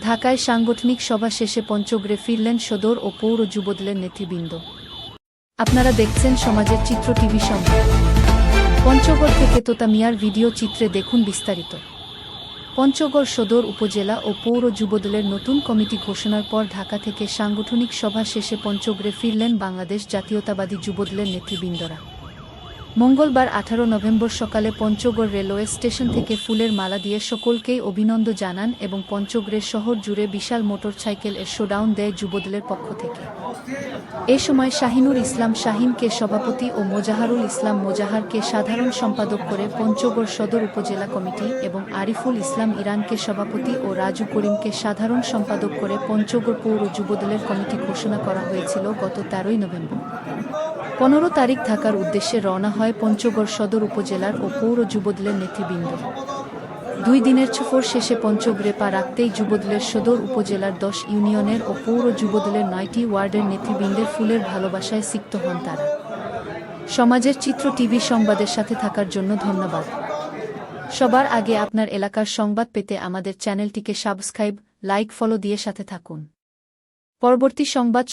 ঢাকায় সাংগঠনিক সভা শেষে পঞ্চগড়ে ফিরলেন সদর ও পৌর যুবদলের নেতৃবৃন্দ। আপনারা দেখছেন সমাজের চিত্র টিভি সংবাদ। পঞ্চগড় থেকে তোতা মিয়ার ভিডিও চিত্রে দেখুন বিস্তারিত। পঞ্চগড় সদর উপজেলা ও পৌর যুবদলের নতুন কমিটি ঘোষণার পর ঢাকা থেকে সাংগঠনিক সভা শেষে পঞ্চগড়ে ফিরলেন বাংলাদেশ জাতীয়তাবাদী যুবদলের নেতৃবৃন্দরা। মঙ্গলবার আঠারো নভেম্বর সকালে পঞ্চগড় রেলওয়ে স্টেশন থেকে ফুলের মালা দিয়ে সকলকেই অভিনন্দন জানান এবং পঞ্চগড়ের শহর জুড়ে বিশাল মোটরসাইকেল এর শোডাউন দেয় যুবদলের পক্ষ থেকে। এ সময় শাহিনুর ইসলাম শাহিনকে সভাপতি ও মোজাহারুল ইসলাম মোজাহারকে সাধারণ সম্পাদক করে পঞ্চগড় সদর উপজেলা কমিটি এবং আরিফুল ইসলাম ইরানকে সভাপতি ও রাজু করিমকে সাধারণ সম্পাদক করে পঞ্চগড় পৌর যুবদলের কমিটি ঘোষণা করা হয়েছিল গত তেরোই নভেম্বর। পনেরো তারিখ থাকার উদ্দেশ্যে রওনা হয় পঞ্চগড় সদর উপজেলার ও পৌর যুবদলের নেতৃবৃন্দ। দুই দিনের সফর শেষে পঞ্চগড়ে পা রাখতেই যুবদলের সদর উপজেলার দশ ইউনিয়নের ও পৌর যুবদলের নয়টি ওয়ার্ডের নেতৃবৃন্দের ফুলের ভালোবাসায় সিক্ত হন তারা। সমাজের চিত্র টিভি সংবাদের সাথে থাকার জন্য ধন্যবাদ। সবার আগে আপনার এলাকার সংবাদ পেতে আমাদের চ্যানেলটিকে সাবস্ক্রাইব, লাইক, ফলো দিয়ে সাথে থাকুন। পরবর্তী সংবাদ